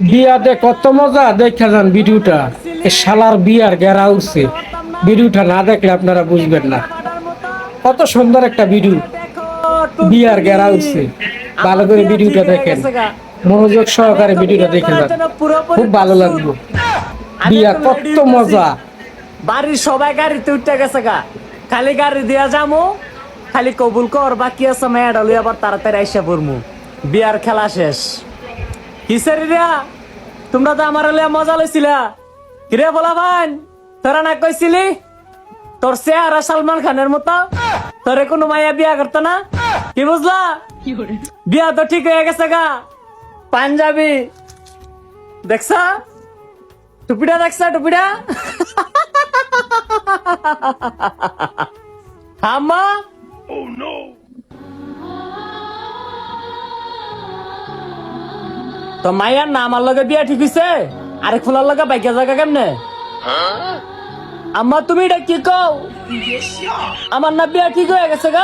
বিয়াতে কত মজা, দেখা যান ভিডিওটা। শালার বিয়ার গেরা উঠছে। ভিডিওটা না দেখলে আপনারা বুঝবেন না। কত সুন্দর একটা ভিডিও। বিয়ার গেরা উঠছে। ভালো করে ভিডিওটা দেখেন। মনোযোগ সহকারে ভিডিওটা দেখে যান। খুব ভালো লাগল। বিয়া কত মজা। বাড়ির সবাই গাড়িতে উঠতে গেছে গা। খালি গাড়ি দিয়া যামু, খালি কবুল কর, বাকি আছে মেয়েটা আবার তাড়াতাড়ি আইসা পড়মু। বিয়ার খেলা শেষ। কিসের রিয়া তোমরা তো আমার লিয়া মজা লইছিলা। কিরে বলা ভাই তোরা না কইছিলি? তোর চেহারা সালমান খানের মতো। তোরে কোনো মাইয়া বিয়া করতো না? কি বুঝলা? বিয়া তো ঠিক হয়ে গেছে গা। পাঞ্জাবি। দেখছা? টুপিটা দেখছা টুপিটা? আম্মা তো মাইয়ার না আমার লগে বিয়া ঠিক হইছে? আরে খোলার লগে বাইকে জায়গা কেমনে? আম্মা তুমি এটা কি কও? আমার না বিয়া ঠিক হয়ে গেছে গা।